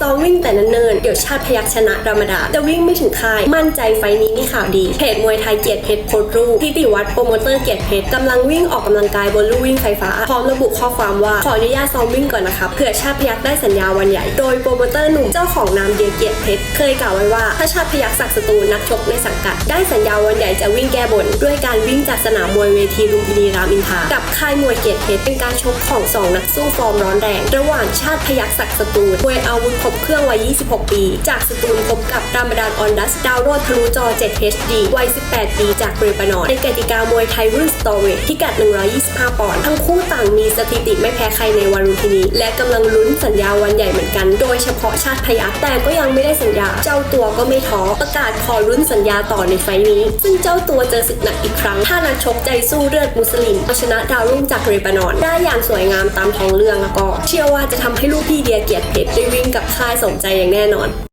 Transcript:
ซ้อมวิ่งแต่นเนินเดี๋ยวชาติพยัคฆ์ชนะรามดา จะวิ่งไม่ถึงค่าย มั่นใจไฟนี้มีข่าวดีเพจมวยไทยเกียรติเพชรโพสต์รูปทิติวัฒน์โปรโมเตอร์เกียรติเพชรกำลังวิ่งออกกำลังกายบนลู่วิ่งไฟฟ้า พร้อมระบุข้อความว่า ขออนุญาตซ้อมวิ่งก่อนนะครับเผื่อชาติพยัคฆ์ได้สัญญาวันใหญ่ โดยโปรโมเตอร์หนุ่มเจ้าของนามเดียเกียรติเพชรเคยกล่าวไว้ว่าถ้าชาติพยัคฆ์ศักดิ์สตูนักชกในสังกัด ได้สัญญาวันใหญ่จะวิ่งแก้บนด้วยการวิ่งจากสนามมวยเวทีลุมพินีรามอินทรากับค่ายมวยเกียรติเพชรเป็นการชกของสองนักสู้ฟอร์มร้อนแรง ระหว่างชาติพยัคฆ์ศักดิ์สตูมวยอาวุธครบเครื่องวัย 26 ปี จากสตูลพบกับรามดานออนดัสดาวโรดทะลุจอ 7 HD วัย 18 ปีจากเรบานอนในกติกามวยไทยรุ่นสตอเวทพิกัด 125 ปอนด์ทั้งคู่ต่างมีสถิติไม่แพ้ใครในวันลุมพินี และกำลังลุ้นสัญญาวันใหญ่เหมือนกัน โดยเฉพาะชาติพยัคแต่ก็ยังไม่ได้สัญญา เจ้าตัวก็ไม่ท้อประกาศขอลุ้นสัญญาต่อในไฟล์นี้ ซึ่งเจ้าตัวเจอศึกหนักอีกครั้ง ถ้านักชกใจสู้เลือดมุสลิมเอาชนะดาวรุ่งจากเรบานอน ได้อย่างสวยงามตามท้องเรื่องแล้วก็ เชื่อว่าจะทำให้ลูกพี่เดียเกียรติเพชรได้วิ่งกับค่ายสมใจอย่างแน่นอน